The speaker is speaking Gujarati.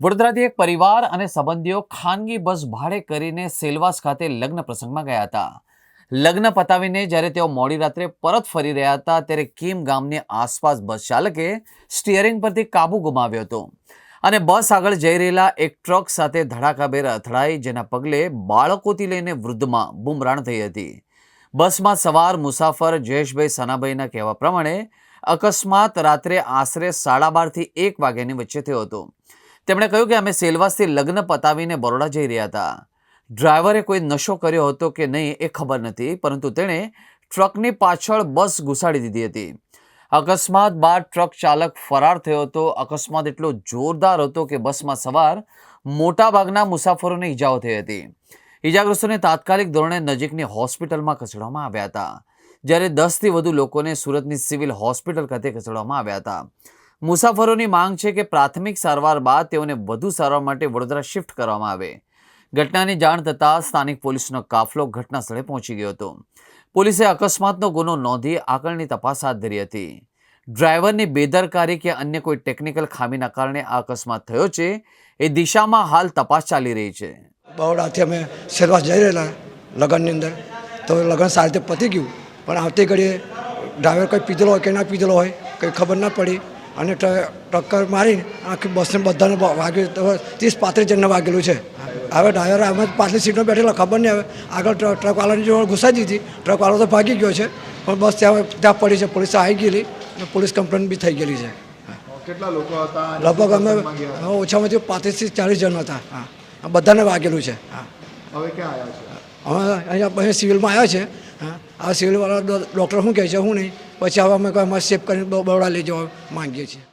વડોદરાથી એક પરિવાર અને સંબંધીઓ ખાનગી બસ ભાડે કરીને સેલવાસ ખાતે લગ્ન પ્રસંગમાં ગયા હતા. લગ્ન પતાવીને જ્યારે તેઓ મોડી રાત્રે પરત ફરી રહ્યા હતા, ત્યારે કીમ ગામની આસપાસ બસ ચાલકે સ્ટિયરિંગ પરથી કાબુ ગુમાવ્યો હતો. અને બસ આગળ જઈ રહેલા એક ટ્રક સાથે ધડાકાભેર અથડાઈ, જેના પગલે બાળકોથી લઈને વૃદ્ધમાં બુમરાણ થઈ હતી. બસમાં સવાર મુસાફર જયેશભાઈ સનાભાઈના કહેવા પ્રમાણે અકસ્માત રાત્રે આશરે સાડા બારથી એક વાગ્યાની વચ્ચે થયો હતો. તેમણે કહ્યું કે અમે સેલવાસથી લગ્ન પતાવીને બરોડા જઈ રહ્યા હતા. ડ્રાઈવરે કોઈ નશો કર્યો હતો કે નહીં એ ખબર નથી, પરંતુ તેણે ટ્રકની પાછળ બસ ઘુસાડી દીધી હતી. અકસ્માત બાદ ટ્રક ચાલક ફરાર થયો હતો. અકસ્માત એટલો જોરદાર હતો કે બસમાં સવાર મોટાભાગના મુસાફરોને ઈજાઓ થઈ હતી. ઈજાગ્રસ્તોને તાત્કાલિક ધોરણે નજીકની હોસ્પિટલમાં ખસેડવામાં આવ્યા હતા. જ્યારે દસથી વધુ લોકોને સુરતની સિવિલ હોસ્પિટલ ખાતે ખસેડવામાં આવ્યા હતા. મુસાફરોની માંગ છે કે પ્રાથમિક સારવાર બાદ તેઓને વધુ સારવાર માટે વડોદરા શિફ્ટ કરવામાં આવે. ઘટનાની જાણ થતાં સ્થાનિક પોલીસનો કાફલો ઘટના સ્થળે પહોંચી ગયો હતો. પોલીસે અકસ્માતનો ગુનો નોંધી આગળની તપાસ હાથ ધરી હતી. ડ્રાઈવરની બેદરકારી કે અન્ય કોઈ ટેકનિકલ ખામીના કારણે આ અકસ્માત થયો છે, એ દિશામાં હાલ તપાસ ચાલી રહી છે. બરોડાથી અમે સેલવાસ જઈ રહેલા લગ્નની અંદર. તો લગ્ન સારી રીતે પતી ગયું. પણ આવતી ઘડીએ ડ્રાઈવર કંઈ પીધેલો હોય કે ના પીધેલો હોય, કંઈ ખબર ના પડી. અને ટક્કર મારીને આખી બસને બધાને વાગ્યું ત્રીસ પાંત્રીસ જણને વાગેલું છે. હવે ડ્રાઈવર અમે પાછલી સીટમાં બેઠેલા ખબર નહીં હવે. આગળ ટ્રકવાળાની જોડે ઘુસાઈ દીધી ટ્રકવાળો તો ભાગી ગયો છે. પણ બસ ત્યાં ત્યાં પડી છે. પોલીસ આવી ગયેલી અને પોલીસ કમ્પ્લેન બી થઈ ગયેલી છે. કેટલા લોકો હતા? લગભગ અમે ઓછામાં ઓછું પાંત્રીસથી ચાલીસ જણ હતા. હા. બધાને વાગેલું છે. હા. હવે ક્યાં આવ્યા છે? હવે અહીંયા સિવિલમાં આવ્યા છે. હા. આ સિવિલવાળા ડૉક્ટર શું કહે છે? હું નહીં. પછી હવે અમે કોઈ અમારે કરીને બરોડા લઈ જવા માંગીએ છીએ.